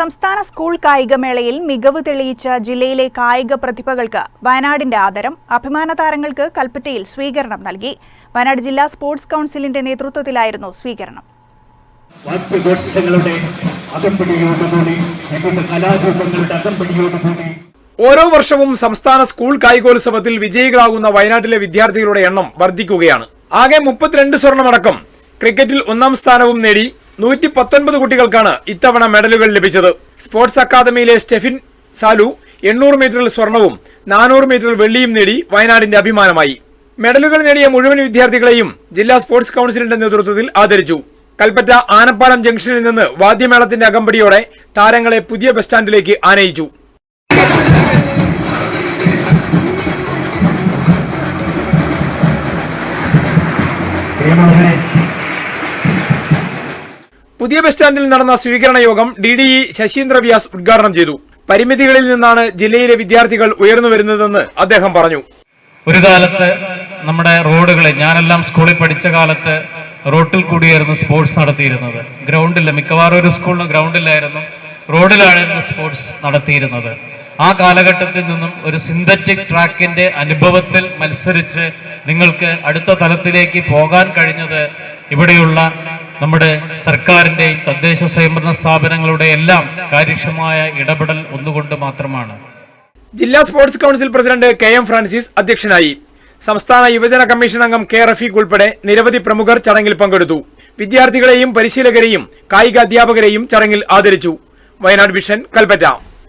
സംസ്ഥാന സ്കൂൾ കായികമേളയിൽ മികവ് തെളിയിച്ച ജില്ലയിലെ കായിക പ്രതിഭകൾക്ക് വയനാടിന്റെ ആദരം അഭിമാന താരങ്ങൾക്ക് കൽപ്പറ്റയിൽ സ്വീകരണം നൽകി. വയനാട് ജില്ലാ സ്പോർട്സ് കൗൺസിലിന്റെ നേതൃത്വത്തിലായിരുന്നു സ്വീകരണം. ഓരോ വർഷവും സംസ്ഥാന സ്കൂൾ കായികോത്സവത്തിൽ വിജയികളാകുന്ന വയനാട്ടിലെ വിദ്യാർത്ഥികളുടെ എണ്ണം വർദ്ധിക്കുകയാണ്. ആകെ മുപ്പത്തിരണ്ട് സ്വർണമടക്കം ക്രിക്കറ്റിൽ ഒന്നാം സ്ഥാനവും നേടി. നൂറ്റി പത്തൊൻപത് കുട്ടികൾക്കാണ് ഇത്തവണ മെഡലുകൾ ലഭിച്ചത്. സ്പോർട്സ് അക്കാദമിയിലെ സ്റ്റെഫിൻ സാലു എണ്ണൂറ് മീറ്ററിൽ സ്വർണവും നാനൂറ് മീറ്ററിൽ വെള്ളിയും നേടി വയനാടിന്റെ അഭിമാനമായി. മെഡലുകൾ നേടിയ മുഴുവൻ വിദ്യാർത്ഥികളെയും ജില്ലാ സ്പോർട്സ് കൌൺസിലിന്റെ നേതൃത്വത്തിൽ ആദരിച്ചു. കൽപ്പറ്റ ആനപ്പാലം ജംഗ്ഷനിൽ നിന്ന് വാദ്യമേളത്തിന്റെ അകമ്പടിയോടെ താരങ്ങളെ പുതിയ ബസ് സ്റ്റാൻഡിലേക്ക് ആനയിച്ചു. പുതിയ ബസ് സ്റ്റാൻഡിൽ നടന്ന സ്വീകരണ യോഗം D D E Sasheendra Vyas ഉദ്ഘാടനം ചെയ്തു. പരിമിതികളിൽ നിന്നാണ് ജില്ലയിലെ വിദ്യാർത്ഥികൾ ഉയർന്നു വരുന്നതെന്ന് അദ്ദേഹം പറഞ്ഞു. ഒരു കാലത്ത് നമ്മുടെ റോഡുകളിൽ ഞാനെല്ലാം സ്കൂളിൽ പഠിച്ച കാലത്ത് റോട്ടിൽ കൂടിയായിരുന്നു സ്പോർട്സ് നടത്തിയിരുന്നത്. ഗ്രൗണ്ടില്ല മിക്കവാറും ഒരു സ്കൂളിന് ഗ്രൗണ്ടിലായിരുന്നു റോഡിലായിരുന്നു സ്പോർട്സ് നടത്തിയിരുന്നത്. ആ കാലഘട്ടത്തിൽ നിന്നും ഒരു സിന്തറ്റിക് ട്രാക്കിന്റെ അനുഭവത്തിൽ മത്സരിച്ച് നിങ്ങൾക്ക് അടുത്ത തലത്തിലേക്ക് പോകാൻ കഴിഞ്ഞത് ഇവിടെയുള്ള നമ്മുടെ സർക്കാരിന്റെ തദ്ദേശ സ്വയംഭരണ സ്ഥാപനങ്ങളുടെ എല്ലാം കാര്യക്ഷമമായ ഇടപെടൽ ഒന്നുകൊണ്ട് മാത്രമാണ്. ജില്ലാ sports council president K M Francis അധ്യക്ഷനായി. സംസ്ഥാന യുവജന കമ്മീഷൻ അംഗം കെ റഫീഖ് ഉൾപ്പെടെ നിരവധി പ്രമുഖർ ചടങ്ങിൽ പങ്കെടുത്തു. വിദ്യാർത്ഥികളെയും പരിശീലകരെയും കായിക അധ്യാപകരെയും ചടങ്ങിൽ ആദരിച്ചു. വയനാട് വിഷൻ കൽപ്പറ്റ.